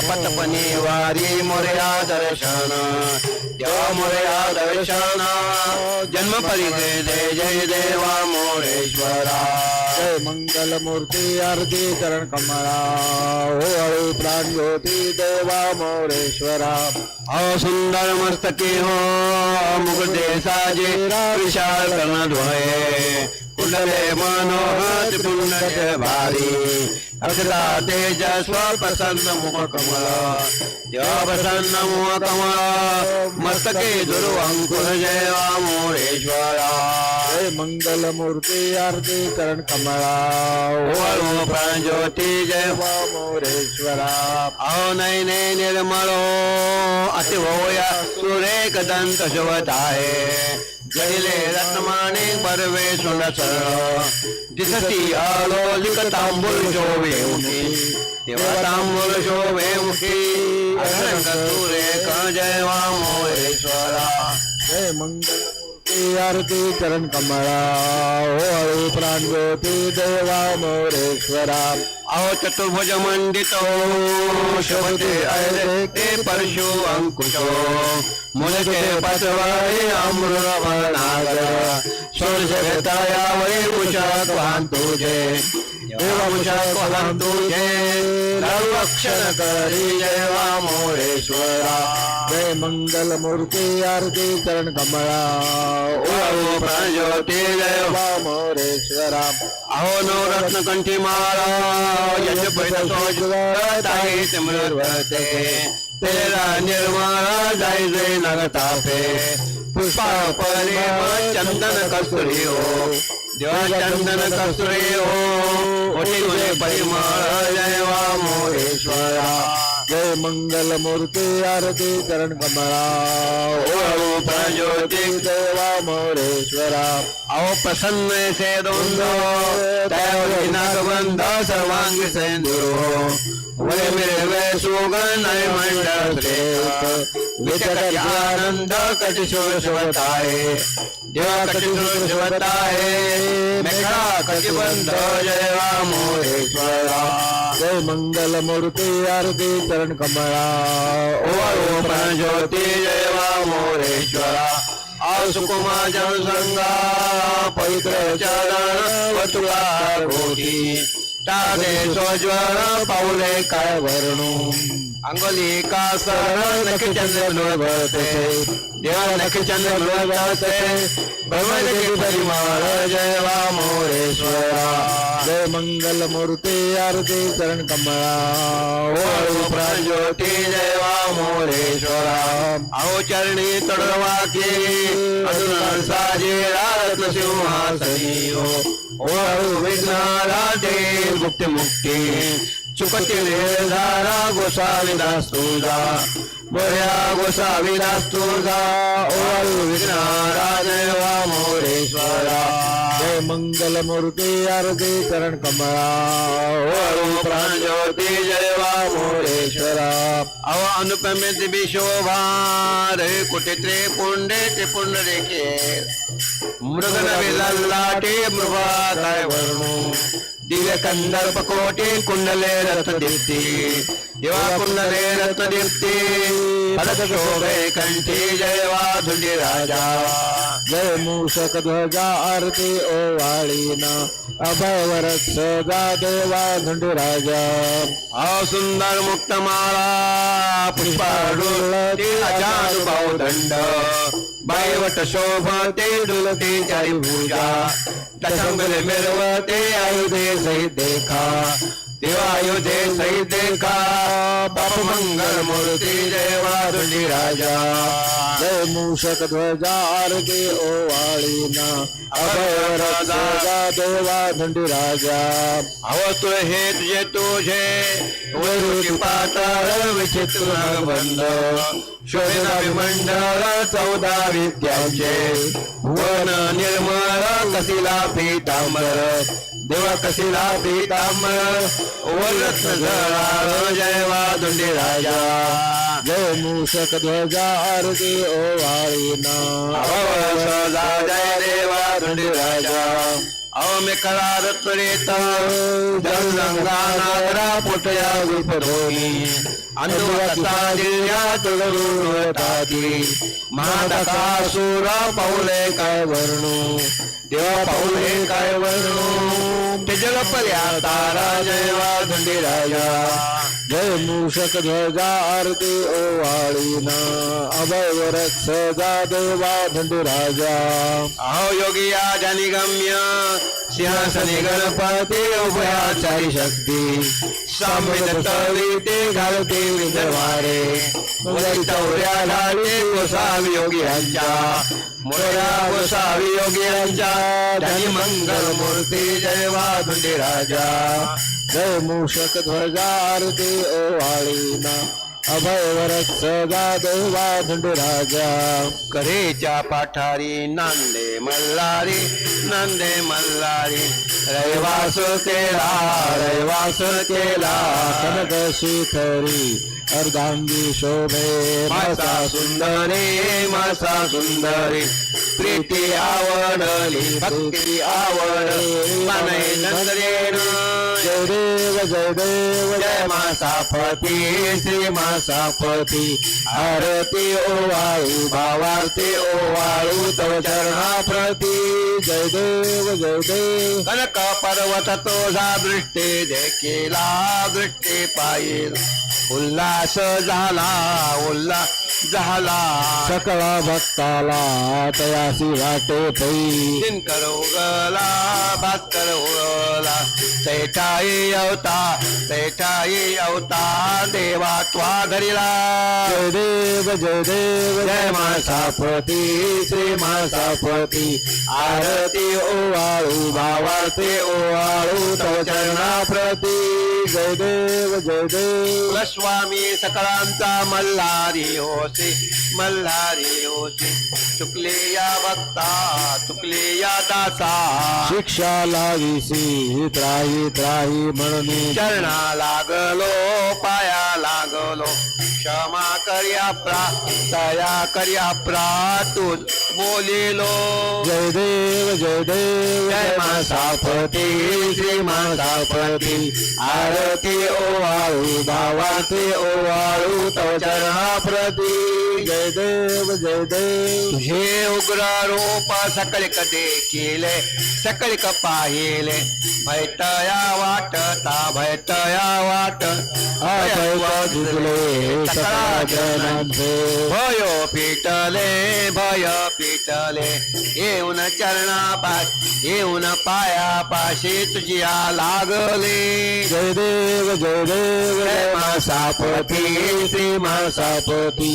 अपतपनी वारी मोर्या दर्शन देवा मोर्या दर्शन जन्म परिचय जय जय देवा मोरेश्वरा जय मंगल मूर्ती आरती चरण कमळा हो प्राण ज्योती देवा मोरेश्वरा अहो सुंदर मस्तकी हो मुकुटे साजे विशाल कर्ण ध्वये कुंडले मनोहर पुण्य भारी. अक्षता तेजस्व प्रसन्न मुख कमळ देवा प्रसन्न मुख कमळ मस्तके अंकुर जय मोरेश्वरा मंगल मूर्ती आरती चरण कमळा ओळो प्राण ज्योती जय मोरेश्वरा अहो नैने निर्मळो अतिभोया सुरेख दंत शोभत आहे. जैले रत्नमाने बरवे सुनस दिसती आलो लिक तांबूल शोभे मुखी देवा तांबूल शोभे मुखी अरंग सुरेख जय मोरेश्वरा जय मंगल। आरती चरण कमळा हो प्राण ज्योती देवा मोरेश्वरा. अहो चतुर्भुज मंडितो हो, शोभते अरे ते परशु अंकुशो. मुलके पटवाई अमृत वर्णागर सोळशे वेतायावरी कुशाक वाहन तुझे. देवा कुशाक वाहन तुझे लवक्षण करी देवा मोरेश्वरा जय मंगल मूर्ती आरती चरण कमळा ओ प्राणज्योती जय देवा मोरेश्वरा अहो नवरत्न कंठी मारा यश पैठ सोजताही सिमरते। तेरा निर्माणा जाय जय नगतापे पुष्पा परे चंदन कस्तुरी हो देवा चंदन कस्तुरी हो ओटी गुणे परिमळ जय वा मोरेश्वरा जय मंगल मूर्ती आरती चरण कमळा ओ प्रज्योती देवा मोरेश्वरा। अहो प्रसन्न से दोंद त्यावरी नागबंध सर्वांगी सेंदुरो वरे मेरे वे सुगन मंडळ श्रेष्ठ विचकट आनंद कटी शोषवताये देवा कटी शोषवताये मेघा कटिबंध जय मोरेश्वरा। जय मंगल मूर्ती आरती चरण कमळा ओ ज्योती जय मोरेश्वरा। सुकुमा जनसंगा पवित्र चरण वतुळा कोटी टाके सोज्वळ पाऊले काय वर्णू। अंगोली का सर नखे चंद्र भरते देवा नखे चंद्र भरते भ्रमण परिमाण जय वा मोरेश्वरा जय मंगल मूर्ती आरती चरण कमळा ओळू प्रज्योती देवा मोरेश्वरा अहो चरणी तडवा के अजून साजे रत्न सिंहासनी ओळू विघ्नाला दे मुक्ती मुक्ती चुकती निर्धारा गोसावी दास तुझा बऱ्या गोसाविदास्तुर्गा दास तुझा मोरेश्वरा। जय मंगल मूर्ती आरती चरण कमळा ओळू प्राणज्योती जय वा मोरेश्वरा। अव अनुपमे विशोभा रे कुठे त्रे पुंडे ते पुंडरे के मृग लाटे मृगा काय वर्णू दिव्य कुंडले रथ दीप्ती देवा कुंडले रथ दीप्ती फलक शोभे कंठी जय वा धुंडी राजा। जय मूषक ध्वजा आरती ओवाळीना अभय वरत सदा देवा धंडुराजा अहो सुंदर मुक्त माळा पुष्पाडुलते अजानुभाव दंड। बायवट शोभते डुलते चारी भूजा दशंगले मिरवते आयुधे सहित देखा। देवायुधे सैते का देखा बाप मंगल मूर्ती देवा दुंडी राजा जय मूषक ध्वजा आरती वाळीना अभय राजा देवा धंडी राजा तुळ हे तुझे तुझे वरुची पाताळ विचित्र बंद विमंडळ चौदा विद्यांचे. भुवन निर्मळ कसिला पीतांबर. देवा कसिला पीतांबर. वरत्न जळाळ जय वा दुंडी राजा. जय मूषक ध्वजा आरती ओवाळीना अहो सदा जय देवा दुंडी राजा. अहो मेखला रत्नरेत. जलरंगा नागरा पोटया विपरोनी अनुवाचा जिल्ह्या तुळरुणताती महादकासुर पाऊले काय वर्णू देवा पाऊले काय वर्णू ते जलपर्या तारा जयवा दंडी जय मूषक ध्वजा आरती ओवाळीना अभय वरक्ष जा देवा राजा अहो योगिया जानी गम्य सिंहासनी गणपती उभयाचारी शक्ती. साम्य तळी ते घालते विदर्भारे वैतवऱ्या घाले गोसावी योगियांच्या मोऱ्या गोसावी योगियांच्या धनी मंगल मूर्ती जय वाधुंडी राजा जय मूषक ध्वजा आरती ओवाळीना अभय जा देवा राजा करेच्या पाठारी नांदे मल्हारी नांदे मल्हारी. रैवास केला रैवास केला. कनक शिखरी अर्धांगी शोभे मासा सुंदरी मासा सुंदरी. प्रीती आवडली भक्ती आवडली. माने नंदरेन जय देव जय देव जय मासापती श्री मासापती आरती ओवाळू भावारती ओवाळू तव चरणा प्रती जय देव जय देव कनक पर्वत तुझा दृष्टी देखीला दृष्टी पाहिल उल्हास झाला उल्हास झाला सकळा भक्ताला तयासी वाटे पै दिनकर उगला भास्कर उगला चैठाई अवता चैठाई अवता देवा त्वा धरिला। जय देव जय देव जय मासापती श्री मासापती आरती ओवाळू भावार्थे ओवाळू तव चरणा प्रती जय देव जय देव स्वामी सकळांचा मल्हारी होसे मल्हारी होसे। चुकले या भक्ता चुकले या दासा। शिक्षा लाविसी त्राही त्राही म्हणून चरणा लागलो पाया लागलो। क्षमा कर्या प्रा दया कर्या प्रा तू बोलिलो. जय देव जय देव जय मासापती श्री मासापती. आरती ओवाळू भावाती ओवाळू तव चरणा प्रती जय देव जय देव तुझे उग्र रूप सकळिक देखिले सकळिक पाहिले। भैतया वाटता भैतया वाट। आपैका झुकले सकळ जनांचे भयो पिटले भय पिटले। येऊन चरणा पाश येऊन पाया पाशी तुझिया लागले जय देव जय देव जय मासापती श्री मासापती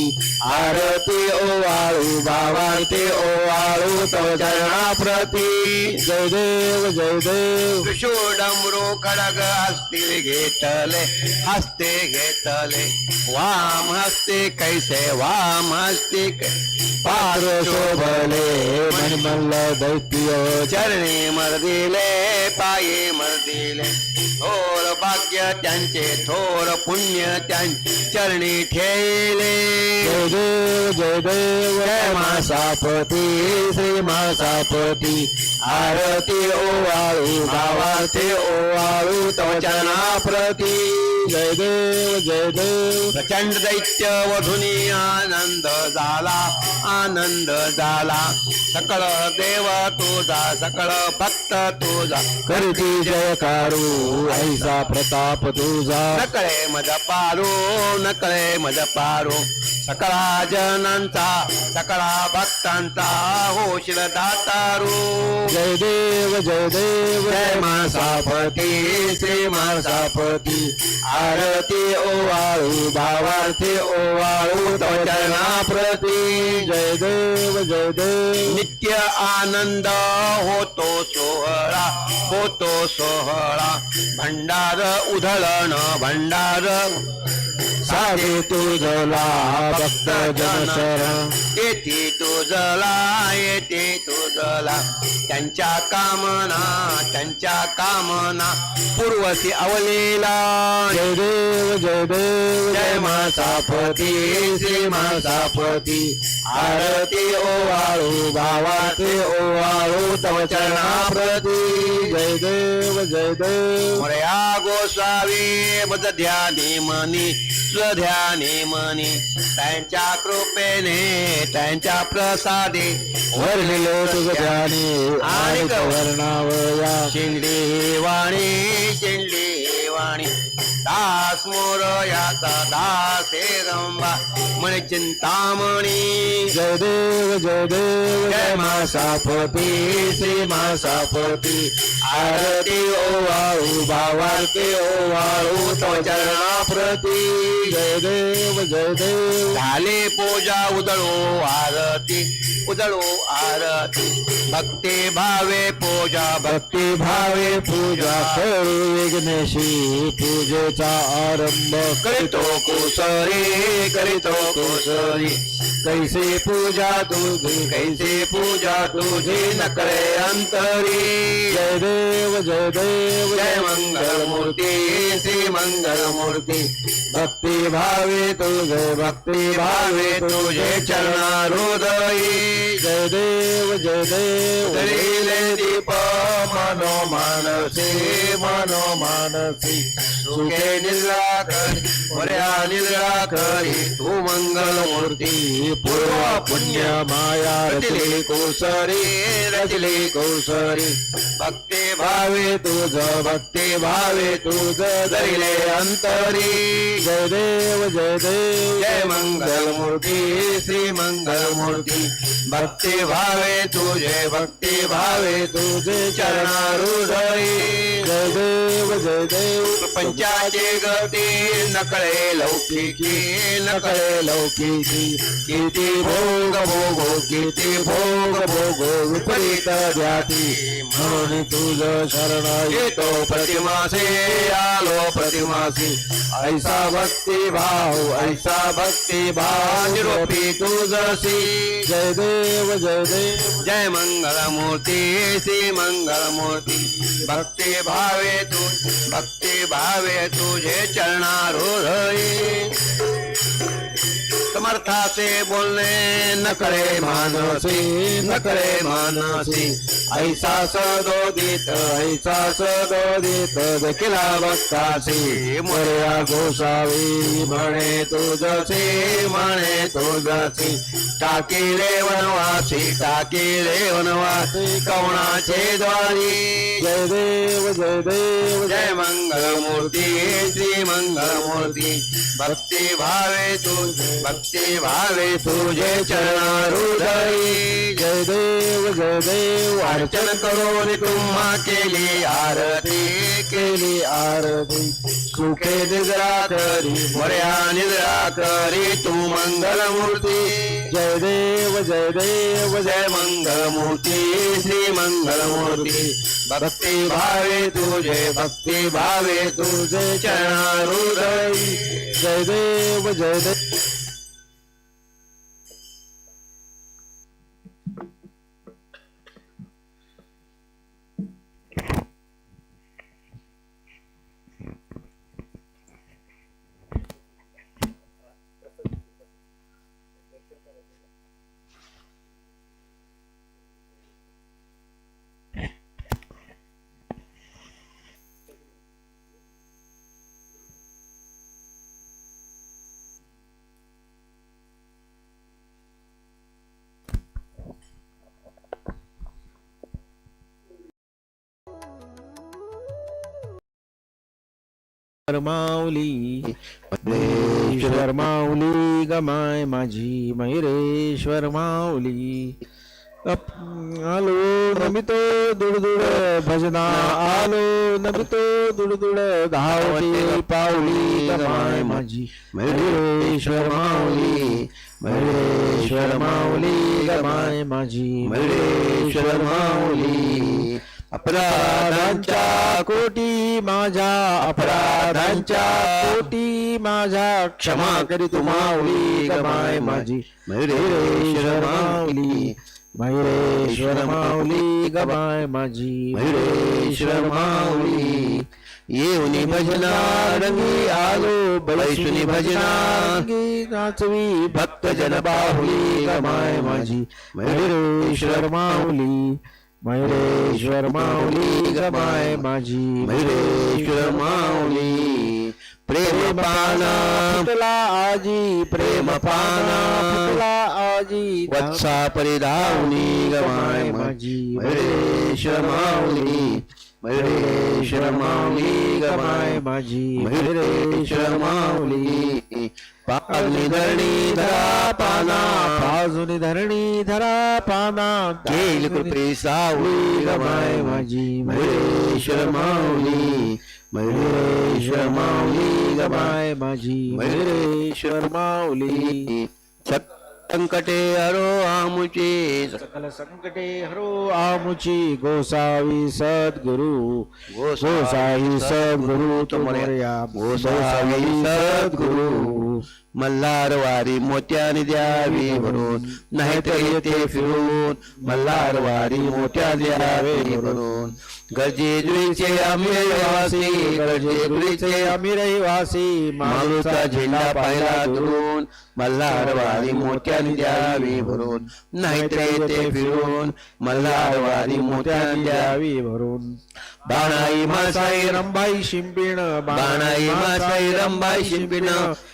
आरती ओवाळू भावार्थे ओवाळू चरणा प्रती. जय देव जय देव. त्रिशूडमृ खडग हस्ती घेतले हस्ते घेतले. वाम हस्ते कैसे वाम हस्ते कै- पार शोभले मनमल्ल दैत्य चरणी मर्दिले पाये मर्दिले. थोर भाग्य त्यांचे थोर पुण्य त्यांचे चरणी ठेले जय देव जय देव जय मासापती श्री मासापती. आरती ओवाळू भावार्थे ओवाळू तव प्रती. जय देव जय देव प्रचंड दैत्य वधुनी आनंद झाला आनंद झाला. सकळ देव तुझा सकळ भक्त तुझा. करती जयकारू ऐसा प्रताप तुझा. नकळे मज पारू नकळे मज पारू. सकळा जनांचा सकळा भक्तांचा होशील दातारू जय देव जय देव जय मासापती श्री मासापती आरती ओवाळू भावार्थी ओवाळू चरणा प्रती. जय देव जय देव. नित्य आनंद होतो सोहळा होतो सोहळा. भंडार उधळण भंडार. लागे तुझला भक्त जन शरण येथे तुझला येथे तुझला त्यांच्या कामना त्यांच्या कामना पूर्वसी अवलेला. जय देव जय देव जय मासापती श्री मासापती आरती ओवाळू भावाचे ओवाळू तव चरणाप्रती. जय देव जय देव. मोरया गोसावी बद ध्यानी मनी स्वध्यानी मनी. त्यांच्या कृपेने त्यांच्या प्रसादे वर्णिलो तुझ ध्यानी आणि वर्णावया. शिंडे वाणी शिंडे वाणी. दास मोर याचा दास हे रंबा. म्हणे चिंतामणी. जय देव जय देव जय मासापती. श्री मासापती. आरती ओवाळू भावारती ओवाळू तो चरणाप्रती जय देव जय देव. झाले पूजा उदळो आरती. उदळो आरती. भक्ती भावे पूजा भक्ती भावे पूजा करू विघ्नेशी पूजेचा आरंभ करीतो कुसरी करीतो कुसरी. कैसे पूजा तुझी कैसे पूजा तुझी नकळे अंतरी. जय देव जय देव जय मंगल मूर्ती श्री मंगल मूर्ती भक्ती भावे तुझे भक्ती भावे तुझे चरणारुदयी. जय देव जय देव. करीले दीप मनो मानसी मनो मानसी. सुखे निद्रा करी बऱ्या निद्रा करी तू मंगल मूर्ती पूर्व पुण्य माया, रचली कुसरी रचली कुसरी भक्ती भावे तुझ, भक्ती भावे तुझ धरिले अंतरी। जय देव जय देव, जय मंगल मूर्ती श्री मंगल मूर्ती भक्ती भावे तुझे, भक्ती भावे तुझे चरणारुदयी जय देव जय देव। पंचाचे गती नकळे लौकिकी नकळे लौकिकी किती भोग भोगो किती भोग भोगो, विपरीत ध्याती म्हणून तुझ शरण येतो प्रतिमासे आलो प्रतिमासी ऐसा भक्ती भाव, ऐसा भक्ती भाव निरोपी तुझसी जय देव जय देव। जय मंगल मूर्ती, श्री मंगल मूर्ती। भक्ती भावे तू, भक्ती भावे तुझे चरणारूढई समर्थाचे बोलणे नकळे मानसी नकळे मानसी. ऐसा सदोदित ऐसा सदोदित देखिला भक्तासी मोर्या गोसावी म्हणे तुझसे म्हणे तुझसी टाकिले वनवासी टाकिले वनवासी कवणाचे द्वारी जय देव जय देव. जय मंगल मूर्ती श्री मंगल मूर्ती भक्ती भावे तुझे भक्ती भावे तुझे चरणारुदयी। जय देव जय देव अर्चन करून तुम्हा के लिए आरती, के लिए आरती। सुखे निद्रा करी बऱ्या निद्रा करी तू मंगल मूर्ति जय देव जय देव जय मंगल मूर्ति श्री मंगल मूर्ति भक्ति भावे तुझे भक्ति भावे तुझे चरणारुदयी। जय देव जय देव माऊली महेश्वर माऊली गमाय माझी मयुरेश्वर माऊली आलो नमितो दुडदुड भजना आलो नमितो दुडदुड धावली पावली गमाय माझी मयुरेश्वर माऊली मयुरेश्वर माऊली गमाय माझी मयुरेश्वर माऊली अपराधांच्या कोटी माझ्या अपराधांच्या कोटी माझ्या क्षमा करी तू माऊली गमाय माझी. मयुरेश्वर माऊली मयुरेश्वर माऊली गमाय माझी. मयुरेश्वर माऊली येऊनी भजना रंगी आलो बैसुनी भजना रंगी नाचवी भक्त जन बाहुली गमाय माझी. मयुरेश्वर माऊली मयुरेश्वर माऊली गमाय माझी मयुरेश्वर माऊली प्रेम पाना फुटला आजी प्रेम पाना फुटला आजी वत्सा परिधावनी गमाय माझी मयुरेश्वर माऊली. मयुरेश्वर माऊली गमाय माझी मयुरेश्वर माऊली पावनी धरणी धरा पाना। बाजूनी धरणी धरा पाना। घेईल कृपे सावळी गमाय माझी मयुरेश्वर माऊली मयुरेश्वर माऊली गमाय गमाय माझी मयुरेश्वर माऊली संकटे हरो आमुचे सकल संकटे हरो आमुची गोसावी सद्गुरु गोसावी सद्गुरु तुमऱ्या गोसावी सद्गुरु मल्हार वारी मोत्याने द्यावी भरून नाही येते फिरून. मल्हार वारी मोत्या द्यावे भरून गरजे आम्ही रहिवासी गरजे आम्ही रहिवासी मालूचा झेंडा पाहिला धरून मल्हारवारी वारी द्यावी भरून नाहीतर ते फिरून मल्हारवारी वारी द्यावी भरून बाणाई मासाई रंबाई शिंपिण बाणाई मासाई रंबाई शिंपिण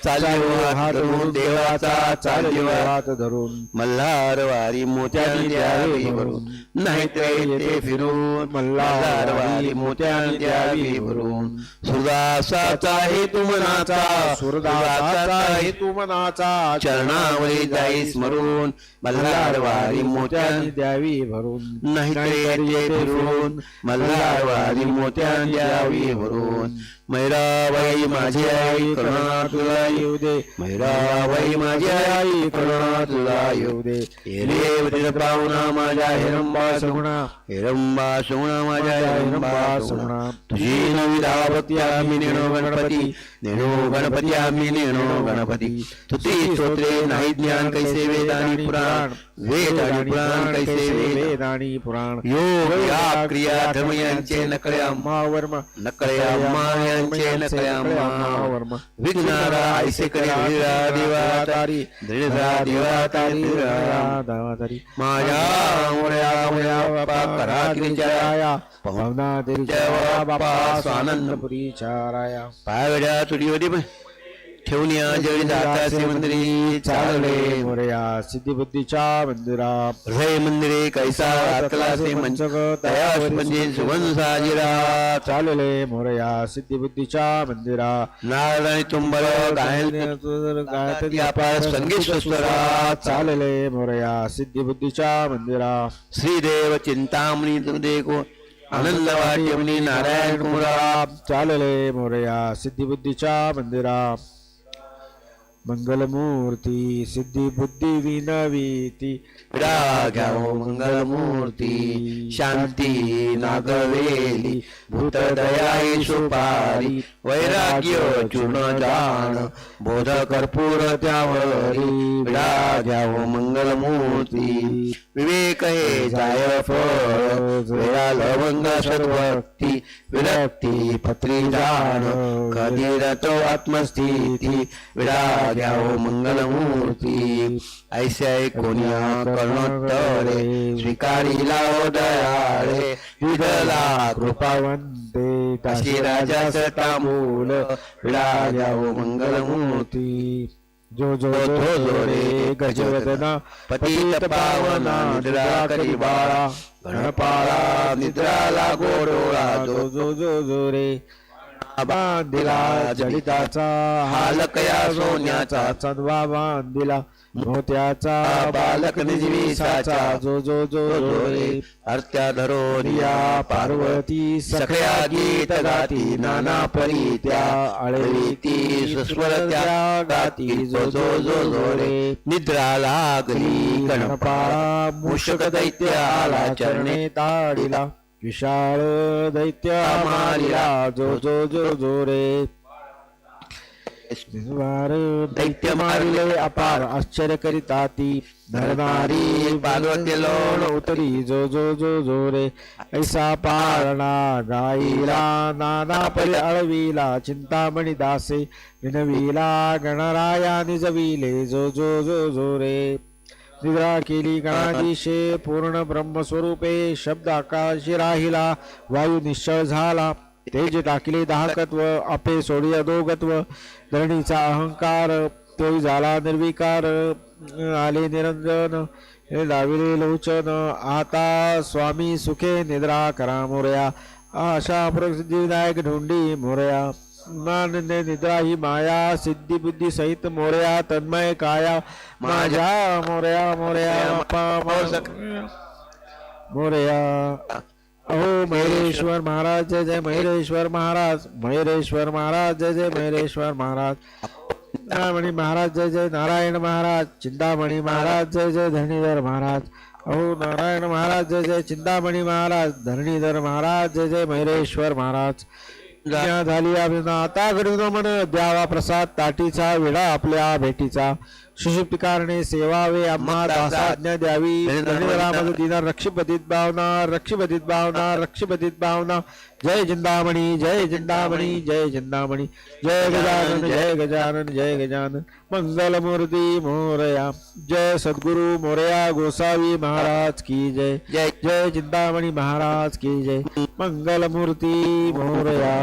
चालू हात धरून देवाचा चालू हात धरून मल्हारवारी वारी द्यावी भरून नाहीतर ते फिरून मल्हार वारी मोत्याने द्यावी भरून सुदासाचा हेतू मनाचा सुरदासाचा हेतू मनाचा चरणावरी जाई स्मरून. मल्हारवारी वारी द्यावी भरून नाही फिरून. मल्हारवारी वारी द्यावी भरून मैराबाई माझी आई करुणा तुला येऊ दे. मैराबाई माझी आई करुणा तुला येऊ दे. रेवती पाहुणा माझ्या हिरंबा सगुणा हिरंबा सगुणा माझ्या हिरंबा सगुणा तुझी नवी धावती आम्ही नेणो गणपती. नेणो गणपती आम्ही नेणो गणपती. तुती स्तोत्रे नाही ज्ञान कैसे वेद आणि पुराण. वेद आणि पुराण कैसे वेद आणि पुराण. योग या क्रिया धर्म यांचे नकळे अम्मा वर्म नकळे अम्मा वर्म. विघ्नारा ऐसे करे दृढा. दावातारी माझ्या मोरया मोरया बापा करा किंचाया पवना तरी जय बापा स्वानंद. स्वानंदपुरी चाराया पायगड्या तुडी होती पण ठेवून या जळी जाताचे मंदिरी चालले मोरया सिद्धिबुद्धीच्या मंदिरा. हृदय मंदिरे कैसा आतलाचे मंचक तयास म्हणजे सुगंध साजिरा. चालले मोरया सिद्धिबुद्धीच्या मंदिरा. नारळ तुंबर गायत्री अपार संगीत स्वस्वरा चालले मोरया सिद्धिबुद्धीच्या मंदिरा. श्रीदेव चिंतामणी देखो आनंद वाट्यमणी नारायण कुमारा. चालले मोरया सिद्धिबुद्धीच्या मंदिरा. मंगलमूर्ती सिद्धिबुद्धी विनवीती घ्यावो मंगलमूर्ती शांती नागवेली भूत दयाई सुपारी वैराग्य चूर्ण बोध कर्पूर त्यावरी राघव घ्यावो मंगलमूर्ती विवेक हे जाय फळ वेळा लवंग सद्भक्ती विरक्ती पत्री जाण कधी रतो आत्मस्थिती विराग घ्यावो मंगलमूर्ती ऐसे कोण्या कर्णोत्तरे स्वीकारी लाव दयाळे विदला कृपा वंदे काशी राजा सतामूल घ्यावो मंगलमूर्ती। जो जो तो जो रे गजवदना पतित पावना निद्रा करी बाळा गणपाळा निद्रा लागो डोळा जो जो जो जो रे बांधिला जलिताचा हालकया सोन्याचा चंदवा बांधिला मोत्याचा बालक निजवीसाचा जो जो जो जो रे अर्त्या धरो रिया पार्वती सखया गीत गाती नाना परी त्या अळवीती सुस्वर त्या गाती जो जो जो जो रे निद्रा लागली गणपा गणपा मूषक दैत्य आला चरणे ताडिला. विशाळ दैत्य मारिला जो जो जो जो रे। दैत्य मारिले अपार आश्चर्य करिता ती। धरणारी पार्वती लोण उतरी जो जो जो जो रे। ऐसा पारणा गाईला नाना परी अळविला चिंतामणी दासे विनविला गणराया निजविले जो जो जो जो रे। निद्रा केली गणाधीशे पूर्ण ब्रह्मस्वरूपे शब्द आकाशी राहिला वायू निश्चळ झाला. तेज टाकले दाहकत्व आपे सोडी अधोगत्व धरणीचा अहंकार तो झाला निर्विकार आले निरंजन हे दाविले लोचन आता स्वामी सुखे निद्रा करा मोरया. आशा प्रसिद्धिविनायक ढोंडी मोरया. मानंदे निद्रा ही माया सिद्धी बुद्धी सहित मोरया तन्मय काया। माझ्या मोरया मोरया मोरया अहो महेश्वर महाराज जय जय महेश्वर महाराज महेश्वर महाराज जय जय महेश्वर महाराज। चिंतामणी महाराज जय जय नारायण महाराज चिंतामणी महाराज जय जय धरणीधर महाराज। अहो नारायण महाराज जय जय चिंतामणी महाराज धरणीधर महाराज जय जय महेश्वर महाराज। झाली अभिना आता घडून मन द्यावा प्रसाद ताटीचा विडा आपल्या भेटीचा. सुशुप्तिकारणे सेवावे आम्हा दासाज्ञा द्यावी. दिना रक्षिपतीत भावना रक्षिपतीत भावना रक्षिपतीत भावना। जय चिंतामणी जय चिंतामणी जय चिंतामणी जय गजानन जय गजानन। जय गजानन। मंगलमूर्ती मोरया। जय सद्गुरु मोरया गोसावी महाराज की जय। जय। जय चिंतामणी महाराज की जय। मंगलमूर्ती मोरया।